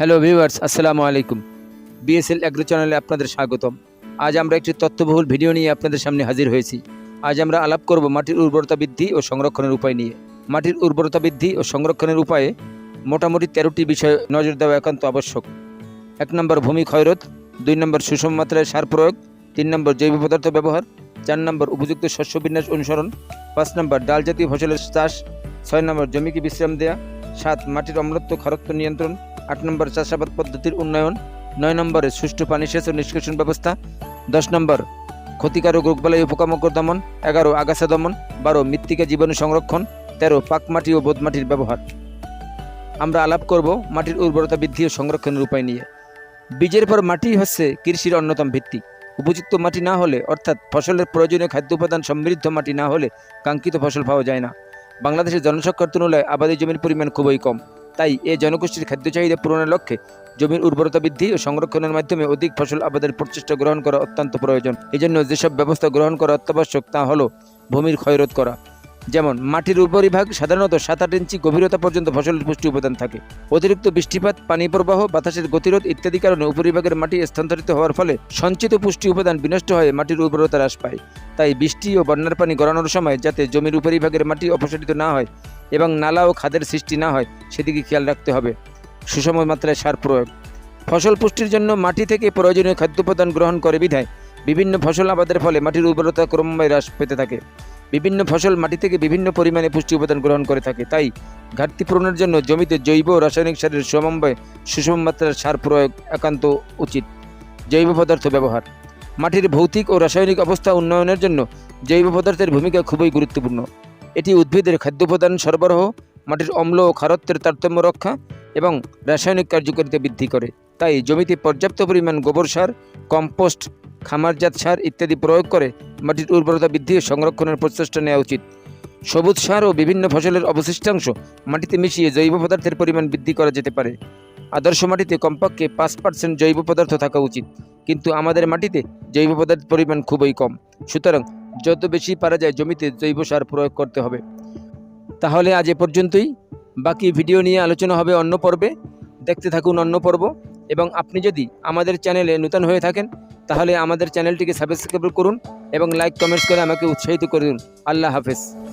Hello viewers আসসালামু আলাইকুম BSL agro চ্যানেলে আপনাদের স্বাগতম। আজ আমরা একটি তথ্যবহুল ভিডিও নিয়ে আপনাদের সামনে হাজির হয়েছি। আজ আমরা আলাপ করব মাটির উর্বরতা বৃদ্ধি ও সংরক্ষণের উপায় নিয়ে। মাটির উর্বরতা বৃদ্ধি ও সংরক্ষণের উপায়ে মোটামুটি তেরোটি বিষয়ে নজর দেওয়া একান্ত আবশ্যক। এক নম্বর, ভূমি ক্ষয়রোধ। দুই নম্বর, সুষম মাত্রায় সার প্রয়োগ। তিন নম্বর, জৈব পদার্থ ব্যবহার। চার নম্বর, উপযুক্ত শস্য বিন্যাস অনুসরণ। পাঁচ নম্বর ডাল জাতীয় ফসলের চাষ। ছয় নম্বর, জমিকে বিশ্রাম দেওয়া সাত, মাটির অম্লত্ব খারত্ব নিয়ন্ত্রণ। আট নম্বর চাষাবাদ পদ্ধতির উন্নয়ন, নয় নম্বরে সুষ্ঠু পানি সেচ ও নিষ্কাশন ব্যবস্থা, দশ নম্বর ক্ষতিকারক রোগবালাই ও পোকামাকড় দমন, এগারো আগাছা দমন, বারো মৃত্তিকা জীবাণু সংরক্ষণ, তেরো পাকমাটি ও বোধমাটির ব্যবহার। আমরা আলাপ করব মাটির উর্বরতা বৃদ্ধি ও সংরক্ষণের উপায় নিয়ে। বীজের পর মাটি হচ্ছে কৃষির অন্যতম ভিত্তি। উপযুক্ত মাটি না হলে, অর্থাৎ ফসলের প্রয়োজনীয় খাদ্য উপাদান সমৃদ্ধ মাটি না হলে কাঙ্ক্ষিত ফসল পাওয়া যায় না। বাংলাদেশের জনসংখ্যার তুলনায় আবাদি জমির পরিমাণ খুবই কম। তাই এ জনগোষ্ঠীর খাদ্য চাহিদা পূরণের লক্ষ্যে জমির উর্বরতা বৃদ্ধি ও সংরক্ষণের মাধ্যমে অধিক ফসল আবাদের প্রচেষ্টা গ্রহণ করা অত্যন্ত প্রয়োজন। এজন্য যেসব ব্যবস্থা গ্রহণ করা অত্যাবশ্যক তা হলো ভূমির ক্ষয়রোধ করা। যেমন, মাটির উপরিভাগ সাধারণত সাত আট ইঞ্চি গভীরতা পর্যন্ত ফসলের পুষ্টি উপাদান থাকে। অতিরিক্ত বৃষ্টিপাত, পানি প্রবাহ, বাতাসের গতিরোধ ইত্যাদি কারণে উপরিভাগের মাটি স্থানান্তরিত হওয়ার ফলে সঞ্চিত পুষ্টি উপাদান বিনষ্ট হয়ে মাটির উর্বরতা হ্রাস পায়। তাই বৃষ্টি ও বন্যার পানি গড়ানোর সময় যাতে জমির উপরিভাগের মাটি অপসারিত না হয় এবং নালা ও খাদের সৃষ্টি না হয়, সেদিকে খেয়াল রাখতে হবে। সুষম মাত্রায় সার প্রয়োগ। ফসল পুষ্টির জন্য মাটি থেকে প্রয়োজনীয় খাদ্য উপাদান গ্রহণ করে বিধায় বিভিন্ন ফসল আবাদের ফলে মাটির উর্বরতা ক্রমে হ্রাস পেতে থাকে। বিভিন্ন ফসল মাটি থেকে বিভিন্ন পরিমাণে পুষ্টি উপাদান গ্রহণ করে থাকে। তাই ঘাটতি পূরণের জন্য জমিতে জৈব রাসায়নিক সারের সমন্বয়ে সুষম মাত্রার সার প্রয়োগ একান্ত উচিত। জৈব পদার্থ ব্যবহার। মাটির ভৌতিক ও রাসায়নিক অবস্থা উন্নয়নের জন্য জৈব পদার্থের ভূমিকা খুবই গুরুত্বপূর্ণ। এটি উদ্ভিদের খাদ্য উপাদান সরবরাহ, মাটির অম্ল ও খারত্বের তারতম্য রক্ষা এবং রাসায়নিক কার্যকারিতা বৃদ্ধি করে। তাই জমিতে পর্যাপ্ত পরিমাণ গোবর সার, কম্পোস্ট, খামারজাত সার ইত্যাদি প্রয়োগ করে মাটির উর্বরতা বৃদ্ধি ও সংরক্ষণের প্রচেষ্টা নেওয়া উচিত। সবুজ সার ও বিভিন্ন ফসলের অবশিষ্টাংশ মাটিতে মিশিয়ে জৈব পদার্থের পরিমাণ বৃদ্ধি করা যেতে পারে। আদর্শ মাটিতে কমপক্ষে পাঁচ পার্সেন্ট জৈব পদার্থ থাকা উচিত, কিন্তু আমাদের মাটিতে জৈব পদার্থের পরিমাণ খুবই কম। সুতরাং যত বেশি পারা যায় জমিতে জৈব সার প্রয়োগ করতে হবে। তাহলে আজ এ পর্যন্তই। বাকি ভিডিও নিয়ে আলোচনা হবে অন্য পর্বে। দেখতে থাকুন অন্য পর্ব। এবং আপনি যদি আমাদের চ্যানেলে নূতন হয়ে থাকেন, তাহলে আমাদের চ্যানেলটিকে সাবস্ক্রাইব করুন এবং লাইক, কমেন্টস করে আমাকে উৎসাহিত করুন আল্লাহ হাফেজ।